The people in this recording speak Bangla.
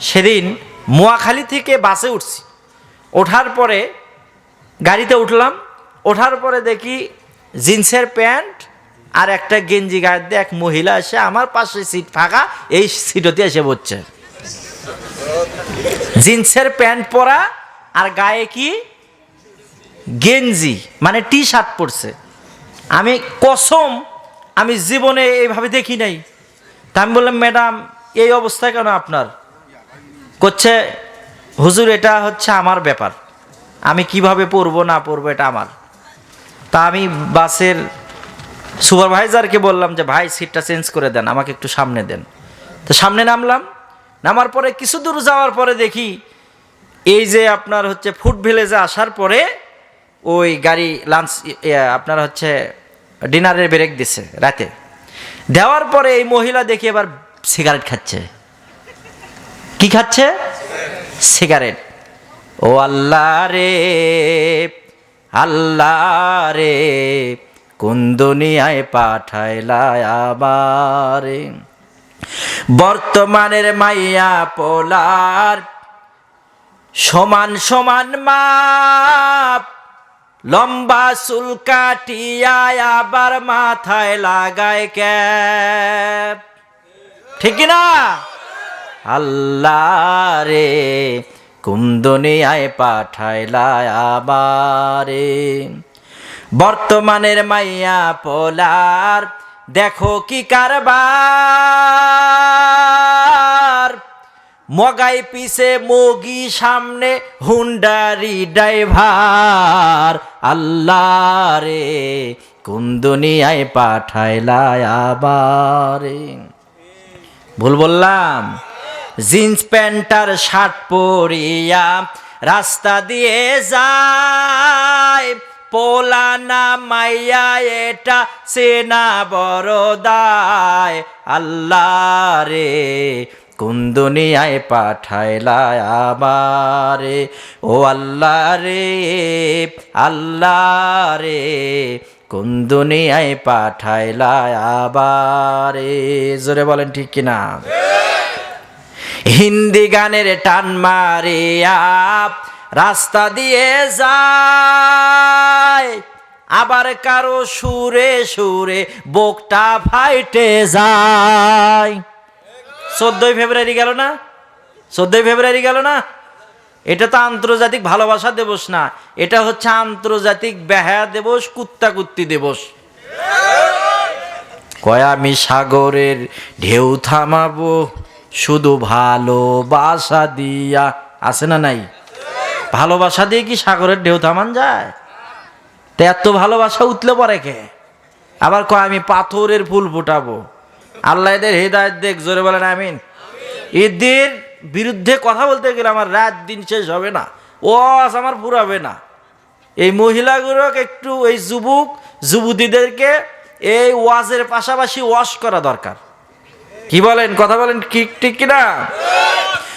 সেদিন মোয়াখালী থেকে বাসে উঠছি। ওঠার পরে গাড়িতে উঠলাম। ওঠার পরে দেখি জিন্সের প্যান্ট আর একটা গেঞ্জি গায়ে দিয়ে এক মহিলা এসে আমার পাশে সিট ফাঁকা, এই সিটতে এসে বসছে। জিন্সের প্যান্ট পরা আর গায়ে কি? গেঞ্জি মানে টি শার্ট পরছে। আমি কসম, আমি জীবনে এইভাবে দেখি নাই। তা আমি বললাম, ম্যাডাম, এই অবস্থা কেন আপনার? করছে, হুজুর, এটা হচ্ছে আমার ব্যাপার। আমি কীভাবে পড়ব, না পড়ব, এটা আমার। তা আমি বাসের সুপারভাইজারকে বললাম যে, ভাই, সিটটা চেঞ্জ করে দেন, আমাকে একটু সামনে দেন। তো সামনে নামলাম। নামার পরে কিছু দূর যাওয়ার পরে দেখি, এই যে আপনার হচ্ছে ফুড ভিলেজে আসার পরে ওই গাড়ি লাঞ্চ আপনার হচ্ছে ডিনারের ব্রেক দিছে রাতে। দেওয়ার পরে এই মহিলা দেখি এবার সিগারেট খাচ্ছে। কি খাচ্ছে? সিগারেট। ও আল্লাহ রে আল্লাহ রে, কোন দুনিয়ায় পাঠাইলা আবারে বর্তমানের মাইয়া পোলার সমান সমান মাপ, লম্বা চুল কাটিয়া আবার মাথায় লাগায় ক্যাপ। ঠিক না আল্লাহ রে কুমদনিয়ায় পাঠাইলা আবারে বর্তমানের মাইয়া পোলার, দেখো কি কারবার। মগাই পিছে মগি সামনে হুন্ডারি ড্রাইভার। আল্লাহ রে কোন দুনিয়ায় পাঠাইলা আবারে ভুল বললাম? জিন্স প্যান্টার শার্ট পরিয়া রাস্তা দিয়ে যায়। পোলা না মাইয়া, এটা সেনা বড় দায়। আল্লাহ রে কোন দুনিয়ায় পাঠাইলা আমারে? ও আল্লাহ রে আল্লাহ রে কোন দুনিয়ায় পাঠাইলা আবারে জোরে বলেন ঠিক কিনা? হিন্দি গানের টান মারিয়া রাস্তা দিয়ে যায়। আবার কারও সুরে সুরে বুকটা ফাইটে যায়। চোদ্দই ফেব্রুয়ারি গেল না? চোদ্দই ফেব্রুয়ারি গেল না? এটা তো আন্তর্জাতিক ভালোবাসা দিবস না, এটা হচ্ছে আন্তর্জাতিক বেহায়া দিবস কুত্তা কুত্তি দিবস। কয় আমি সাগরের ঢেউ থামাবো। শুধু ভালোবাসা দিয়া, আছে না নাই? ভালোবাসা দিয়ে কি সাগরের ঢেউ থামান যায়? তো এত ভালোবাসা উঠলে পরে কে? আবার কয়, আমি পাথরের ফুল ফুটাবো। আল্লাহ এদের হৃদায়ত দেখ, জোরে বলেন আমিন। এদের বিরুদ্ধে কথা বলতে গেলে আমার রাত দিন শেষ হবে না ও আজ আমার পুরাবে না। এই মহিলাগুলো একটু, এই যুবক, যুবতীদেরকে এই ওয়াজের পাশাপাশি ওয়াশ করা দরকার। কি বলেন? কথা বলেন ঠিক ঠিক কিনা?